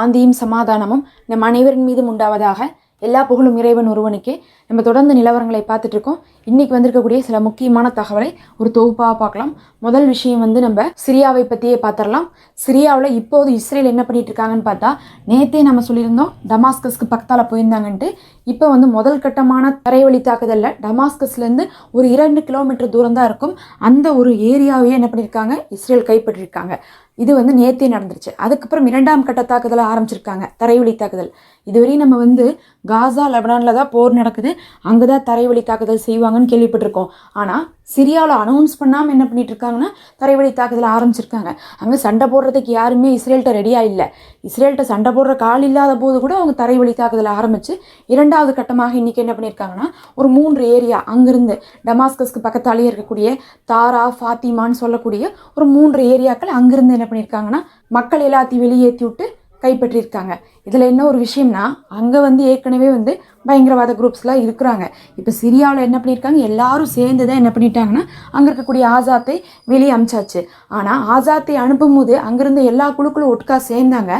சாந்தியும் சமாதானமும் நம் அனைவரின் மீதும் உண்டாவதாக எல்லா புகழும் இறைவன் ஒருவனுக்கே. நம்ம தொடர்ந்து நிலவரங்களை பார்த்துட்டு இருக்கோம். இன்னைக்கு வந்திருக்கக்கூடிய சில முக்கியமான தகவலை ஒரு தொகுப்பாக பார்க்கலாம். முதல் விஷயம் வந்து நம்ம சிரியாவை பற்றியே பார்த்துடலாம். சிரியாவில் இப்போது இஸ்ரேல் என்ன பண்ணிட்டு இருக்காங்கன்னு பார்த்தா நேத்தே நம்ம சொல்லியிருந்தோம் டமாஸ்கஸ்க்கு பக்கத்தால் போயிருந்தாங்கன்ட்டு. இப்போ வந்து முதல் கட்டமான தரைவழி தாக்குதலில் டமாஸ்கஸ்லேருந்து ஒரு இரண்டு கிலோமீட்டர் தூரம் தான் இருக்கும். அந்த ஒரு ஏரியாவையே என்ன பண்ணியிருக்காங்க இஸ்ரேல் கைப்பற்றிருக்காங்க. இது வந்து நேத்தே நடந்துருச்சு. அதுக்கப்புறம் இரண்டாம் கட்ட தாக்குதலை ஆரம்பிச்சிருக்காங்க. தரைவழி தாக்குதல். இதுவரையும் நம்ம வந்து காசா லெபனானில் தான் போர் நடக்குது. அங்கே தான் தரைவழி தாக்குதல் செய்வாங்கன்னு கேள்விப்பட்டிருக்கோம். ஆனால் சிரியாவில் அனௌன்ஸ் பண்ணாமல் என்ன பண்ணிட்டு இருக்காங்கன்னா தரைவழி தாக்குதல் ஆரம்பிச்சிருக்காங்க. அங்கே சண்டை போடுறதுக்கு யாருமே இஸ்ரேல்கிட்ட ரெடியாக இல்லை. இஸ்ரேல்கிட்ட சண்டை போடுற கால் இல்லாத போது கூட அவங்க தரைவழி தாக்குதல் ஆரம்பித்து இரண்டாவது கட்டமாக இன்றைக்கி என்ன பண்ணியிருக்காங்கன்னா ஒரு மூன்று ஏரியா அங்கேருந்து டமாஸ்கஸ்க்கு பக்கத்தாலேயே இருக்கக்கூடிய தாரா ஃபாத்திமான்னு சொல்லக்கூடிய ஒரு மூன்று ஏரியாக்கள் அங்கேருந்து என்ன பண்ணியிருக்காங்கன்னா மக்கள் எல்லாத்தையும் வெளியேற்றி விட்டு கைப்பற்றியிருக்காங்க. இதில் என்ன ஒரு விஷயம்னா அங்கே வந்து ஏற்கனவே வந்து பயங்கரவாத குரூப்ஸ்லாம் இருக்கிறாங்க. இப்போ சிரியாவில் என்ன பண்ணியிருக்காங்க? எல்லாரும் சேர்ந்து தான் என்ன பண்ணிட்டாங்கன்னா அங்கே இருக்கக்கூடிய ஆசாத்தை வெளியே அமிச்சாச்சு. ஆனால் ஆசாத்தை அனுப்பும்போது அங்கேருந்து எல்லா குழுக்களும் ஒட்டுக்கா சேர்ந்தாங்க.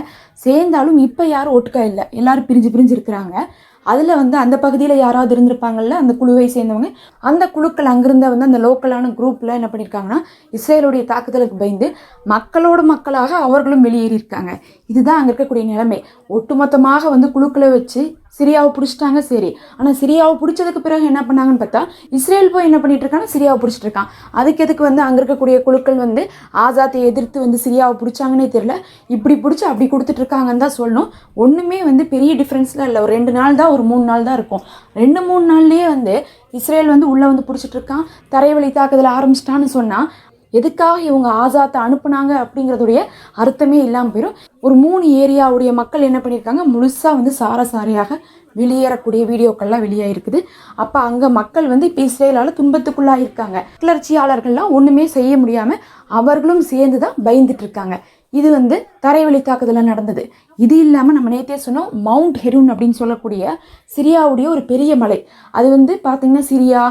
சேர்ந்தாலும் இப்போ யாரும் ஒட்டுக்கா இல்லை. எல்லாரும் பிரிஞ்சு பிரிஞ்சு இருக்கிறாங்க. அதில் வந்து அந்த பகுதியில் யாராவது இருந்திருப்பாங்கல்ல அந்த குழுவை சேர்ந்தவங்க அந்த குழுக்கள் அங்கிருந்த வந்து அந்த லோக்கலான குரூப்பில் என்ன பண்ணியிருக்காங்கன்னா இஸ்ரேலுடைய தாக்குதலுக்கு பயந்து மக்களோட மக்களாக அவர்களும் வெளியேறியிருக்காங்க. இதுதான் அங்கே இருக்கக்கூடிய நிலைமை. ஒட்டுமொத்தமாக வந்து குழுக்களை வச்சு சிரியாவை பிடிச்சிட்டாங்க சரி. ஆனால் சிரியாவை பிடிச்சதுக்கு பிறகு என்ன பண்ணாங்கன்னு பார்த்தா இஸ்ரேல் போய் என்ன பண்ணிட்டு இருக்காங்க? சிரியாவை பிடிச்சிட்டு இருக்கான். அதுக்கு எதுக்கு வந்து அங்கே இருக்கக்கூடிய குழுக்கள் வந்து ஆசாத்தை எதிர்த்து வந்து சிரியாவை பிடிச்சாங்கன்னே தெரியல. இப்படி பிடிச்சி அப்படி கொடுத்துட்டு இருக்காங்கன்னு தான் சொல்லணும். ஒன்றுமே வந்து பெரிய டிஃப்ரென்ஸ்லாம் இல்லை. ஒரு ரெண்டு நாள் தான் ஒரு மூணு நாள் தான் இருக்கும். ரெண்டு மூணு நாள்லேயே வந்து இஸ்ரேல் வந்து உள்ளே வந்து பிடிச்சிட்டு இருக்கான். தரைவழி தாக்குதல் ஆரம்பிச்சிட்டான்னு சொன்னால் எதுக்காக இவங்க ஆசாத்தை அனுப்புனாங்க அப்படிங்கிறதுடைய அர்த்தமே இல்லாமல் போயிடும் ஒரு மூணு ஏரியாவுடைய மக்கள் என்ன பண்ணியிருக்காங்க? முழுசாக வந்து சாரசாரியாக வெளியேறக்கூடிய வீடியோக்கள்லாம் வெளியாயிருக்குது. அப்போ அங்கே மக்கள் வந்து இப்போ இஸ்ரேலால் துன்பத்துக்குள்ளாயிருக்காங்க. கிளர்ச்சியாளர்கள்லாம் ஒன்றுமே செய்ய முடியாமல் அவர்களும் சேர்ந்து தான் பயந்துட்டு இருக்காங்க இது வந்து தரைவழி தாக்குதலில் நடந்தது. இது இல்லாமல் நம்ம நேற்றே சொன்னோம் மவுண்ட் ஹெரூன் அப்படின்னு சொல்லக்கூடிய சிரியாவுடைய ஒரு பெரிய மலை. அது வந்து பார்த்திங்கன்னா சிரியா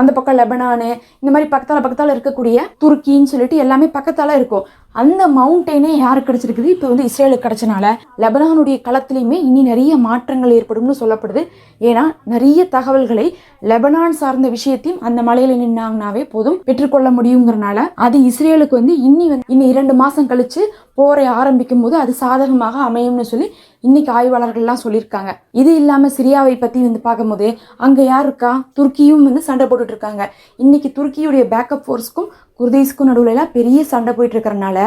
அந்த பக்கம் லெபனானு இந்த மாதிரி பக்கத்தால் பக்கத்தால் இருக்கக்கூடிய துருக்கின்னு சொல்லிட்டு எல்லாமே பக்கத்தால் இருக்கும். அந்த மவுண்டெயினே யாருக்கு கிடச்சிருக்குது? இப்போ வந்து இஸ்ரேலுக்கு கிடச்சனால லெபனானுடைய களத்துலேயுமே இனி நிறைய மாற்றங்கள் ஏற்படும்னு சொல்லப்படுது. ஏன்னா நிறைய தகவல்களை லெபனான் சார்ந்த விஷயத்தையும் அந்த மலையில் நின்னாங்கனாவே போதும் பெற்றுக்கொள்ள முடியுங்கிறனால அது இஸ்ரேலுக்கு வந்து இன்னி வந்து இன்னும் இரண்டு மாதம் கழித்து போரை ஆரம்பிக்கும் போது அது சாதகமாக அமையும்னு சொல்லி இன்னைக்கு ஆய்வாளர்கள்லாம் சொல்லியிருக்காங்க. இது இல்லாமல் சிரியாவை பற்றி வந்து பார்க்கும்போது அங்கே யார் இருக்கா? துருக்கியும் வந்து சண்டை போட்டுட்டு இருக்காங்க. இன்னைக்கு துருக்கியுடைய பேக்கப் ஃபோர்ஸ்க்கும் குர்தீஸ்க்கும் நடுவுல எல்லாம் பெரிய சண்டை போயிட்டு இருக்கறனால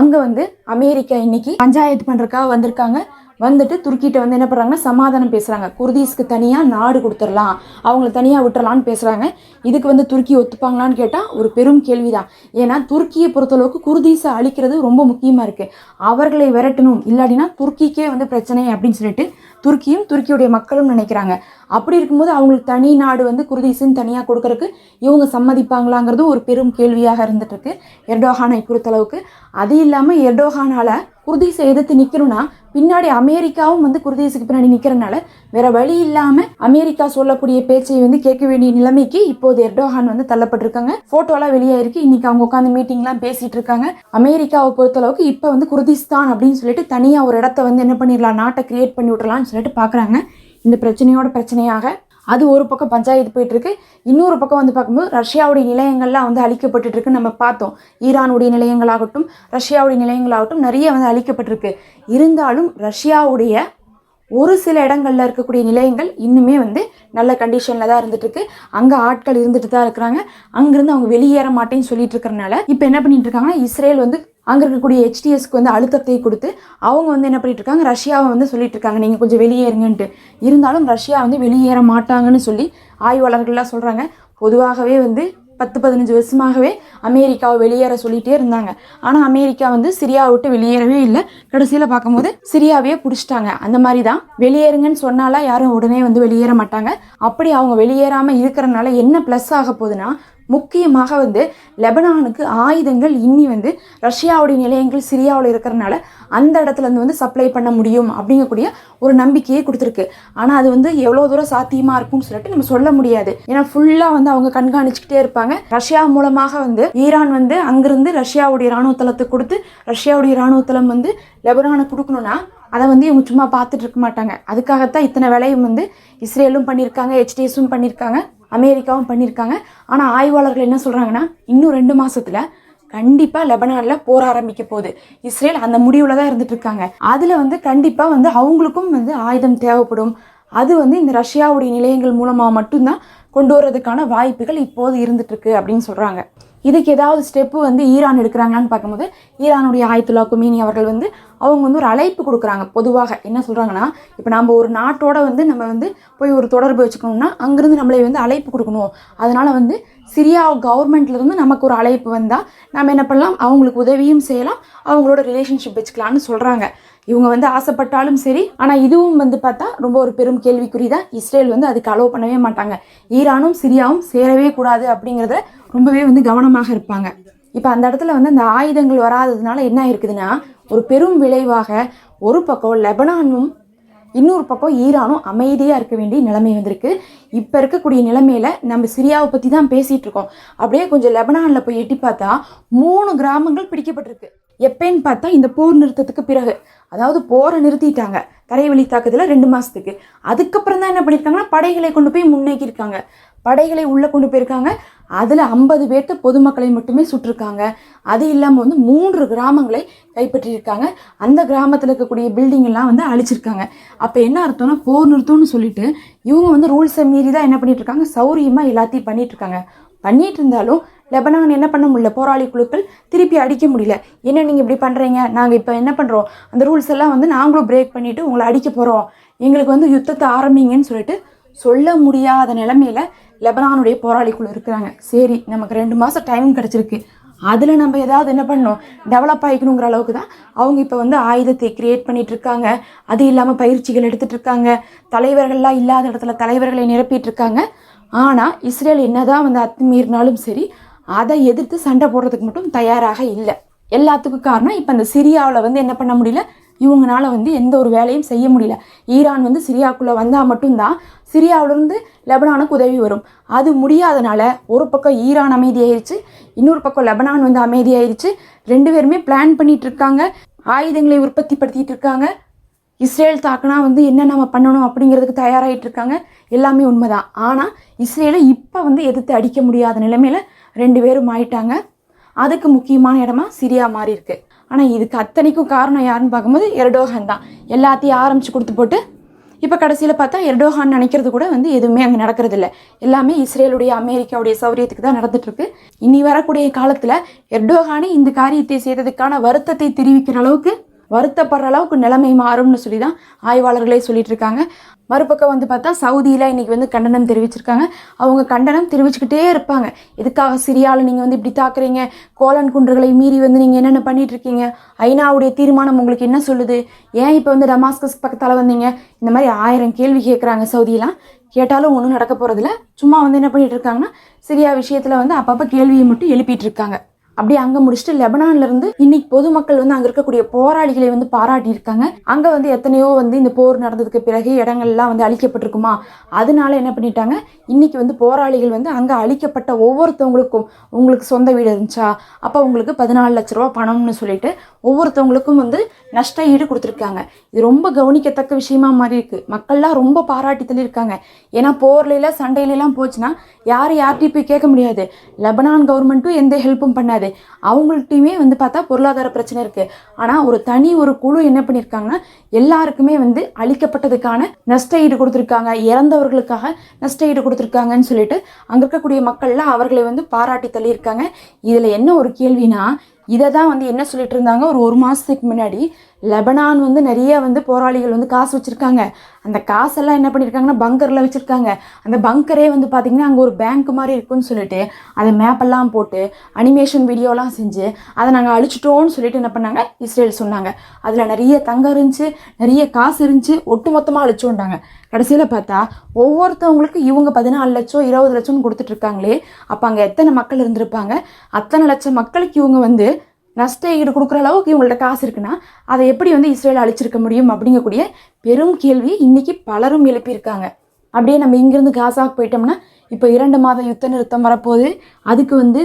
அங்கே வந்து அமெரிக்கா இன்னைக்கு பஞ்சாயத்து பண்ணுறக்காக வந்திருக்காங்க. வந்துட்டு துருக்கிட்ட வந்து என்ன பண்ணுறாங்கன்னா சமாதானம் பேசுகிறாங்க குர்தீஸ்க்கு தனியாக நாடு கொடுத்துடலாம். அவங்கள தனியாக விட்டுறலான்னு பேசுகிறாங்க இதுக்கு வந்து துருக்கி ஒத்துப்பாங்களான்னு கேட்டால் ஒரு பெரும் கேள்விதான். ஏன்னா துருக்கியை பொறுத்தளவுக்கு குர்தீஸை அழிக்கிறது ரொம்ப முக்கியமாக இருக்குது அவர்களை விரட்டணும். இல்லாட்டினா துருக்கிக்கே வந்து பிரச்சனை அப்படின்னு சொல்லிட்டு துருக்கியும் துருக்கியுடைய மக்களும் நினைக்கிறாங்க. அப்படி இருக்கும்போது அவங்களுக்கு தனி நாடு வந்து குர்தீஸுன்னு தனியாக கொடுக்கறக்கு இவங்க சம்மதிப்பாங்களாங்கிறது ஒரு பெரும் கேள்வியாக இருந்துகிட்ருக்கு எர்டோஹானை பொறுத்தளவுக்கு. அது இல்லாமல் எர்டோஹானால் குர்தீஸை எதிர்த்து நிற்கணும்னா பின்னாடி அமெரிக்காவும் வந்து குர்தீஸுக்கு பின்னாடி நிற்கிறனால வேற வழி இல்லாமல் அமெரிக்கா சொல்லக்கூடிய பேச்சை வந்து கேட்க வேண்டிய நிலைமைக்கு இப்போது எர்டோஹான் வந்து தள்ளப்பட்டிருக்காங்க. ஃபோட்டோலாம் வெளியாயிருக்கு. இன்னைக்கு அவங்க உட்காந்து மீட்டிங்லாம் பேசிட்டு இருக்காங்க. அமெரிக்காவை பொறுத்தளவுக்கு இப்போ வந்து குர்திஸ்தான் அப்படின்னு சொல்லிட்டு தனியாக ஒரு இடத்த வந்து என்ன பண்ணிடலாம் நாட்டை கிரியேட் பண்ணி விட்றலாம்னு சொல்லிட்டு பார்க்குறாங்க இந்த பிரச்சனையோட பிரச்சனையாக அது ஒரு பக்கம் பஞ்சாயத்து போயிட்டுருக்கு. இன்னொரு பக்கம் வந்து பார்க்கும்போது ரஷ்யாவுடைய நிலையங்கள்லாம் வந்து அழிக்கப்பட்டுருக்கு நம்ம பார்த்தோம். ஈரானுடைய நிலையங்களாகட்டும் ரஷ்யாவுடைய நிலையங்களாகட்டும் நிறைய வந்து அழிக்கப்பட்டிருக்கு. இருந்தாலும் ரஷ்யாவுடைய ஒரு சில இடங்களில் இருக்கக்கூடிய நிலையங்கள் இன்னுமே வந்து நல்ல கண்டிஷனில் தான் இருந்துட்டுருக்கு. அங்கே ஆட்கள் இருந்துட்டு தான் இருக்கிறாங்க. அங்கேருந்து அவங்க வெளியேற மாட்டேன்னு சொல்லிட்டு இருக்கிறனால இப்போ என்ன பண்ணிட்டு இருக்காங்கன்னா இஸ்ரேல் வந்து அங்கே இருக்கக்கூடிய ஹெச்டிஎஸ்க்கு வந்து அழுத்தத்தை கொடுத்து அவங்க வந்து என்ன பண்ணிட்டு இருக்காங்க ரஷ்யாவை வந்து சொல்லிட்டு இருக்காங்க நீங்கள் கொஞ்சம் வெளியேறுங்கன்ட்டு. இருந்தாலும் ரஷ்யா வந்து வெளியேற மாட்டாங்கன்னு சொல்லி ஆய்வாளர்கள்லாம் சொல்கிறாங்க பொதுவாகவே வந்து பத்து பதினஞ்சு வருஷமாகவே அமெரிக்காவை வெளியேற சொல்லிகிட்டே இருந்தாங்க. ஆனால் அமெரிக்கா வந்து சிரியாவை விட்டு வெளியேறவே இல்லை. கடைசியில் பார்க்கும்போது சிரியாவையே பிடிச்சிட்டாங்க. அந்த மாதிரி தான் வெளியேறுங்கன்னு சொன்னாலாம் யாரும் உடனே வந்து வெளியேற மாட்டாங்க. அப்படி அவங்க வெளியேறாமல் இருக்கிறனால என்ன ப்ளஸ் ஆக போகுதுன்னா முக்கியமாக வந்து லெபனானுக்கு ஆயுதங்கள் இன்னி வந்து ரஷ்யாவுடைய நிலையங்கள் சிரியாவில் இருக்கிறனால அந்த இடத்துல இருந்து வந்து சப்ளை பண்ண முடியும் அப்படிங்கக்கூடிய ஒரு நம்பிக்கையை கொடுத்துருக்கு. ஆனால் அது வந்து எவ்வளோ தூரம் சாத்தியமாக இருக்கும்னு சொல்லிட்டு நம்ம சொல்ல முடியாது. ஏன்னா ஃபுல்லாக வந்து அவங்க கண்காணிச்சுக்கிட்டே இருப்பாங்க. ரஷ்யா மூலமாக வந்து ஈரான் வந்து அங்கிருந்து ரஷ்யாவுடைய இராணுவ தளத்தை கொடுத்து ரஷ்யாவுடைய இராணுவ தளம் வந்து லெபனானுக்கு கொடுக்கணும்னா அதை வந்து இவங்க சும்மா பார்த்துட்டு இருக்க மாட்டாங்க. அதுக்காகத்தான் இத்தனை வேலையும் வந்து இஸ்ரேலும் பண்ணியிருக்காங்க ஹெச்டிஎஸும் பண்ணியிருக்காங்க அமெரிக்காவும் பண்ணியிருக்காங்க. ஆனால் ஆய்வாளர்கள் என்ன சொல்கிறாங்கன்னா இன்னும் ரெண்டு மாதத்தில் கண்டிப்பாக லெபனானில் போர் ஆரம்பிக்க போகுது. இஸ்ரேல் அந்த முடிவில் தான் இருந்துட்டு இருக்காங்க. அதில் வந்து கண்டிப்பாக வந்து அவங்களுக்கும் வந்து ஆயுதம் தேவைப்படும். அது வந்து இந்த ரஷ்யாவுடைய நிலையங்கள் மூலமாக மட்டும்தான் கொண்டு வர்றதுக்கான வாய்ப்புகள் இப்போது இருந்துட்டு இருக்கு அப்படின்னு சொல்கிறாங்க இதுக்கு ஏதாவது ஸ்டெப்பு வந்து ஈரான் எடுக்கிறாங்களான்னு பார்க்கும்போது ஈரானுடைய ஆயத்துல்லா குமீனி அவர்கள் வந்து அவங்க வந்து ஒரு அழைப்பு கொடுக்குறாங்க. பொதுவாக என்ன சொல்கிறாங்கன்னா இப்போ நம்ம ஒரு நாட்டோட வந்து நம்ம வந்து போய் ஒரு தொடர்பு வச்சுக்கணும்னா அங்கேருந்து நம்மளை வந்து அழைப்பு கொடுக்கணும். அதனால் வந்து சிரியா கவர்மெண்ட்லேருந்து நமக்கு ஒரு அழைப்பு வந்தால் நம்ம என்ன பண்ணலாம்? அவங்களுக்கு உதவியும் செய்யலாம். அவங்களோட ரிலேஷன்ஷிப் வச்சுக்கலாம்னு சொல்கிறாங்க இவங்க வந்து ஆசைப்பட்டாலும் சரி ஆனால் இதுவும் வந்து பார்த்தா ரொம்ப ஒரு பெரும் கேள்விக்குறி தான் இஸ்ரேல் வந்து அதுக்கு அலோவ் பண்ணவே மாட்டாங்க. ஈரானும் சிரியாவும் சேரவே கூடாது அப்படிங்கிறத ரொம்பவே வந்து கவனமாக இருப்பாங்க. இப்போ அந்த இடத்துல வந்து அந்த ஆயுதங்கள் வராததுனால என்ன இருக்குதுன்னா ஒரு பெரும் விளைவாக ஒரு பக்கம் லெபனானும் இன்னொரு பக்கம் ஈரானும் அமைதியாக இருக்க வேண்டிய நிலைமை வந்திருக்கு. இப்போ இருக்கக்கூடிய நிலைமையில நம்ம சிரியாவை பற்றி தான் பேசிகிட்டு இருக்கோம். அப்படியே கொஞ்சம் லெபனானில் போய் எட்டி பார்த்தா மூணு கிராமங்கள் பிடிக்கப்பட்டிருக்கு. எப்பேன்னு பார்த்தா இந்த போர் நிறுத்தத்துக்கு பிறகு. அதாவது போரை நிறுத்திட்டாங்க. தரைவழி தாக்குதலில் ரெண்டு மாதத்துக்கு அதுக்கப்புறம் தான் என்ன பண்ணியிருக்காங்கன்னா படைகளை கொண்டு போய் முன்னேக்கியிருக்காங்க. படைகளை உள்ளே கொண்டு போயிருக்காங்க. அதில் ஐம்பது பேர்த்த பொதுமக்களை மட்டுமே சுட்டிருக்காங்க. அது இல்லாமல் வந்து மூன்று கிராமங்களை கைப்பற்றியிருக்காங்க. அந்த கிராமத்தில் இருக்கக்கூடிய பில்டிங்கெல்லாம் வந்து அழிச்சிருக்காங்க. அப்போ என்ன அர்த்தம்னா போர் நிறுத்தம்னு சொல்லிட்டு இவங்க வந்து ரூல்ஸை மீறி தான் என்ன பண்ணிட்டு இருக்காங்க? சௌரியமாக எல்லாத்தையும் பண்ணிட்டு இருக்காங்க. பண்ணிட்டு இருந்தாலும் லெபனான் என்ன பண்ண முடியல? போராளி குழுக்கள் திருப்பி அடிக்க முடியல. என்ன நீங்கள் இப்படி பண்ணுறீங்க நாங்கள் இப்போ என்ன பண்ணுறோம் அந்த ரூல்ஸ் எல்லாம் வந்து நாங்களும் பிரேக் பண்ணிவிட்டு உங்களை அடிக்க போகிறோம் எங்களுக்கு வந்து யுத்தத்தை ஆரம்பிங்கன்னு சொல்லிட்டு சொல்ல முடியாத நிலமையில லெபனானுடைய போராளி குழு இருக்கிறாங்க. சரி நமக்கு ரெண்டு மாதம் டைம் கிடச்சிருக்கு. அதில் நம்ம ஏதாவது என்ன பண்ணணும்? டெவலப் ஆகிக்கணுங்கிற அளவுக்கு தான் அவங்க இப்போ வந்து ஆயுதத்தை கிரியேட் பண்ணிகிட்ருக்காங்க இருக்காங்க. அது இல்லாமல் பயிற்சிகள் எடுத்துகிட்ருக்காங்க தலைவர்கள்லாம் இல்லாத இடத்துல தலைவர்களை நிரப்பிட்டு இருக்காங்க. ஆனால் இஸ்ரேல் என்ன தான் வந்து அத்துமீறினாலும் சரி அதை எதிர்த்து சண்டை போடுறதுக்கு மட்டும் தயாராக இல்லை. எல்லாத்துக்கும் காரணம் இப்போ அந்த சிரியாவில் வந்து என்ன பண்ண முடியல? இவங்களால வந்து எந்த ஒரு வேலையும் செய்ய முடியல. ஈரான் வந்து சிரியாக்குள்ளே வந்தால் மட்டும்தான் சிரியாவிலேருந்து லெபனானுக்கு உதவி வரும். அது முடியாதனால ஒரு பக்கம் ஈரான் அமைதியாயிருச்சு இன்னொரு பக்கம் லெபனான் வந்து அமைதியாயிருச்சு. ரெண்டு பேருமே பிளான் பண்ணிகிட்டு இருக்காங்க ஆயுதங்களை உற்பத்தி படுத்திட்டு இருக்காங்க. இஸ்ரேல் தாக்குனா வந்து என்ன நம்ம பண்ணணும் அப்படிங்கிறதுக்கு தயாராகிட்டு இருக்காங்க. எல்லாமே உண்மைதான். ஆனால் இஸ்ரேலை இப்போ வந்து எதிர்த்து அடிக்க முடியாத நிலைமையில் ரெண்டு பேரும் ஆயிட்டாங்க. அதுக்கு முக்கியமான இடமா சிரியா மாறி இருக்கு. ஆனால் இதுக்கு அத்தனைக்கும் காரணம் யாருன்னு பார்க்கும்போது எர்டோகன் தான். எல்லாத்தையும் ஆரம்பிச்சு கொடுத்து போட்டு இப்போ கடைசியில் பார்த்தா எர்டோகான் நினைக்கிறது கூட வந்து எதுவுமே அங்கே நடக்கிறது இல்லை எல்லாமே இஸ்ரேலுடைய அமெரிக்காவுடைய சௌரியத்துக்கு தான் நடந்துட்டு இருக்கு இனி வரக்கூடிய காலத்தில் எர்டோகானே இந்த காரியத்தை செய்ததுக்கான வருத்தத்தை தெரிவிக்கிற அளவுக்கு வருத்தப்படுற அளவுக்கு நிலைமை மாறும்னு சொல்லி தான் ஆய்வாளர்களே சொல்லிட்டு இருக்காங்க. மறுபக்கம் வந்து பார்த்தா சவுதியில் இன்னைக்கு வந்து கண்டனம் தெரிவிச்சிருக்காங்க. அவங்க கண்டனம் தெரிவிச்சுக்கிட்டே இருப்பாங்க. எதுக்காக சிரியாவில் நீங்கள் வந்து இப்படி தாக்குறீங்க? கோலன் குன்றுகளை மீறி வந்து நீங்கள் என்னென்ன பண்ணிட்டு இருக்கீங்க? ஐநாவுடைய தீர்மானம் உங்களுக்கு என்ன சொல்லுது? ஏன் இப்போ வந்து டமாஸ்கஸ் பக்கத்தால் வந்தீங்க? இந்த மாதிரி ஆயிரம் கேள்வி கேட்குறாங்க சவுதியெலாம் கேட்டாலும் ஒன்றும் நடக்க போகிறதில்ல சும்மா வந்து என்ன பண்ணிட்டு இருக்காங்கன்னா சிரியா விஷயத்தில் வந்து அப்பப்போ கேள்வியை மட்டும் எழுப்பிட்டு இருக்காங்க. அப்படியே அங்கே முடிச்சுட்டு லெபனான்ல இருந்து இன்னைக்கு பொதுமக்கள் வந்து அங்கே இருக்கக்கூடிய போராளிகளை வந்து பாராட்டி இருக்காங்க. அங்கே வந்து எத்தனையோ வந்து இந்த போர் நடந்ததுக்கு பிறகு இடங்கள்லாம் வந்து அழிக்கப்பட்டிருக்குமா? அதனால என்ன பண்ணிட்டாங்க? இன்னைக்கு வந்து போராளிகள் வந்து அங்கே அழிக்கப்பட்ட ஒவ்வொருத்தவங்களுக்கும் உங்களுக்கு சொந்த வீடு இருந்துச்சா? அப்போ உங்களுக்கு பதினாலு லட்ச ரூபா பணம்னு சொல்லிட்டு ஒவ்வொருத்தவங்களுக்கும் வந்து நஷ்ட ஈடு கொடுத்துருக்காங்க. இது ரொம்ப கவனிக்கத்தக்க விஷயமா மாதிரி இருக்கு. மக்கள்லாம் ரொம்ப பாராட்டி தள்ளியிருக்காங்க ஏன்னா போர்லாம் சண்டையிலலாம் போச்சுன்னா யார் யார்கிட்டயும் போய் கேட்க முடியாது. லெபனான் கவர்மெண்ட்டும் எந்த ஹெல்ப்பும் பண்ணாது. அவங்கள்ட்டையுமே வந்து பார்த்தா பொருளாதார பிரச்சனை இருக்கு. ஆனால் ஒரு தனி ஒரு குழு என்ன பண்ணியிருக்காங்கன்னா எல்லாருக்குமே வந்து அளிக்கப்பட்டதுக்கான நஷ்ட ஈடு கொடுத்துருக்காங்க. இறந்தவர்களுக்காக நஷ்ட ஈடு கொடுத்துருக்காங்கன்னு சொல்லிட்டு அங்கே இருக்கக்கூடிய மக்கள்லாம் அவர்களை வந்து பாராட்டி தள்ளியிருக்காங்க. இதில் என்ன ஒரு கேள்வினா இதை தான் வந்து என்ன சொல்லிட்டு இருந்தாங்க? ஒரு ஒரு மாதத்துக்கு முன்னாடி லெபனான் வந்து நிறைய வந்து போராளிகள் வந்து காசு வச்சுருக்காங்க. அந்த காசெல்லாம் என்ன பண்ணியிருக்காங்கன்னா பங்கரில் வச்சுருக்காங்க. அந்த பங்கரே வந்து பார்த்திங்கன்னா அங்கே ஒரு பேங்க் மாதிரி இருக்குன்னு சொல்லிட்டு அதை மேப்பெல்லாம் போட்டு அனிமேஷன் வீடியோலாம் செஞ்சு அதை நாங்கள் அழிச்சிட்டோம்னு சொல்லிட்டு என்ன பண்ணாங்க? இஸ்ரேல் சொன்னாங்க. அதில் நிறைய தங்கம் இருந்துச்சு நிறைய காசு இருந்துச்சு ஒட்டு மொத்தமாக அழிச்சோண்டாங்க கடைசியில் பார்த்தா ஒவ்வொருத்தவங்களுக்கு இவங்க பதினாலு லட்சம் இருபது லட்சம்னு கொடுத்துட்ருக்காங்களே அப்போ அங்கே எத்தனை மக்கள் இருந்திருப்பாங்க? அத்தனை லட்சம் மக்களுக்கு இவங்க வந்து நஷ்ட ஈடு கொடுக்குற அளவுக்கு இவங்கள்ட்ட காசு இருக்குன்னா அதை எப்படி வந்து இஸ்ரேல் அழிச்சிருக்க முடியும் அப்படிங்கக்கூடிய பெரும் கேள்வி இன்னைக்கு பலரும் எழுப்பியிருக்காங்க. அப்படியே நம்ம இங்கேருந்து காசாவுக்கு போயிட்டோம்னா இப்போ இரண்டு மாத யுத்த நிறுத்தம் வரப்போகுது. அதுக்கு வந்து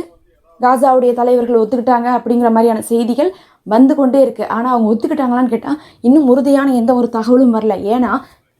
காசாவுடைய தலைவர்கள் ஒத்துக்கிட்டாங்க அப்படிங்கிற மாதிரியான செய்திகள் வந்து கொண்டே இருக்குது ஆனால் அவங்க ஒத்துக்கிட்டாங்களான்னு கேட்டால் இன்னும் உறுதியான எந்த ஒரு தகவலும் வரல. ஏன்னா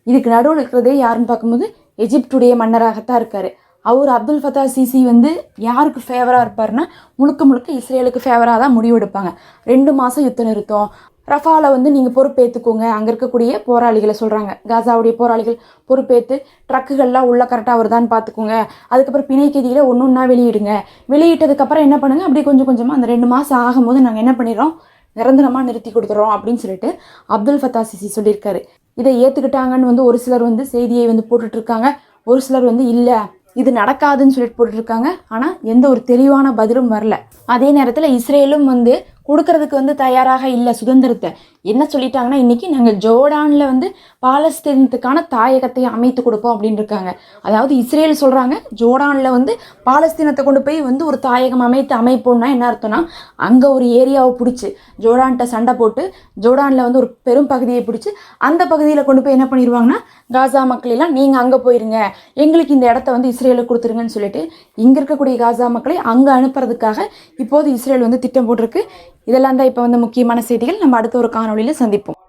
இதுக்கு நடுவில் இருக்கிறதே யாருன்னு பார்க்கும்போது எஜிப்டுடைய மன்னராகத்தான் இருக்கார். அவர் அப்துல் ஃபத்தா சிசி வந்து யாருக்கு ஃபேவராக இருப்பார்னா முழுக்க முழுக்க இஸ்ரேலுக்கு ஃபேவராக தான் முடிவெடுப்பாங்க ரெண்டு மாதம் யுத்தம் நிறுத்தம். ரஃபாவில் வந்து நீங்கள் பொறுப்பேற்றுக்கோங்க அங்கே இருக்கக்கூடிய போராளிகளை சொல்கிறாங்க காசாவுடைய போராளிகள் பொறுப்பேற்று ட்ரக்குகள்லாம் உள்ள கரெக்டாக வருதான்னு பார்த்துக்கோங்க அதுக்கப்புறம் பிணைக்கதியில் ஒன்று ஒன்றா வெளியிடுங்க. வெளியிட்டதுக்கப்புறம் என்ன பண்ணுங்கள் அப்படியே கொஞ்சம் கொஞ்சமாக அந்த ரெண்டு மாதம் ஆகும்போது நாங்கள் என்ன பண்ணிடுறோம்? நிரந்தரமாக நிறுத்தி கொடுத்துறோம் அப்படின்னு சொல்லிட்டு அப்துல் ஃபத்தா சிசி சொல்லியிருக்காரு. இதை ஏற்றுக்கிட்டாங்கன்னு வந்து ஒரு சிலர் வந்து செய்தியை வந்து போட்டுட்ருக்காங்க ஒரு சிலர் வந்து இல்லை. இது நடக்காதுன்னு சொல்லிட்டு போட்டுருக்காங்க ஆனால் எந்த ஒரு தெளிவான பதிலும் வரல. அதே நேரத்தில் இஸ்ரேலும் வந்து கொடுக்கறதுக்கு வந்து தயாராக இல்லை சுதந்திரத்தை. என்ன சொல்லிட்டாங்கன்னா இன்னைக்கு நாங்கள் ஜோர்டானில் வந்து பாலஸ்தீனத்துக்கான தாயகத்தை அமைத்து கொடுப்போம் அப்படின்னு இருக்காங்க. அதாவது இஸ்ரேல் சொல்கிறாங்க ஜோர்டானில் வந்து பாலஸ்தீனத்தை கொண்டு போய் வந்து ஒரு தாயகம் அமைத்து அமைப்போம்னா என்ன அர்த்தம்னா அங்கே ஒரு ஏரியாவை பிடிச்சி ஜோர்டான்கிட்ட சண்டை போட்டு ஜோர்டானில் வந்து ஒரு பெரும் பகுதியை பிடிச்சி அந்த பகுதியில் கொண்டு போய் என்ன பண்ணிடுவாங்கன்னா காசா மக்கள் எல்லாம் நீங்கள் அங்கே போயிருங்க. எங்களுக்கு இந்த இடத்த வந்து இஸ்ரேலுக்கு கொடுத்துருங்கன்னு சொல்லிட்டு இங்கே இருக்கக்கூடிய காசா மக்களை அங்கே அனுப்புறதுக்காக இப்போது இஸ்ரேல் வந்து திட்டம் போட்டிருக்கு. இதெல்லாம் தான் இப்போ வந்து முக்கியமான செய்திகள். நம்ம அடுத்த ஒரு காணொலியில் சந்திப்போம்.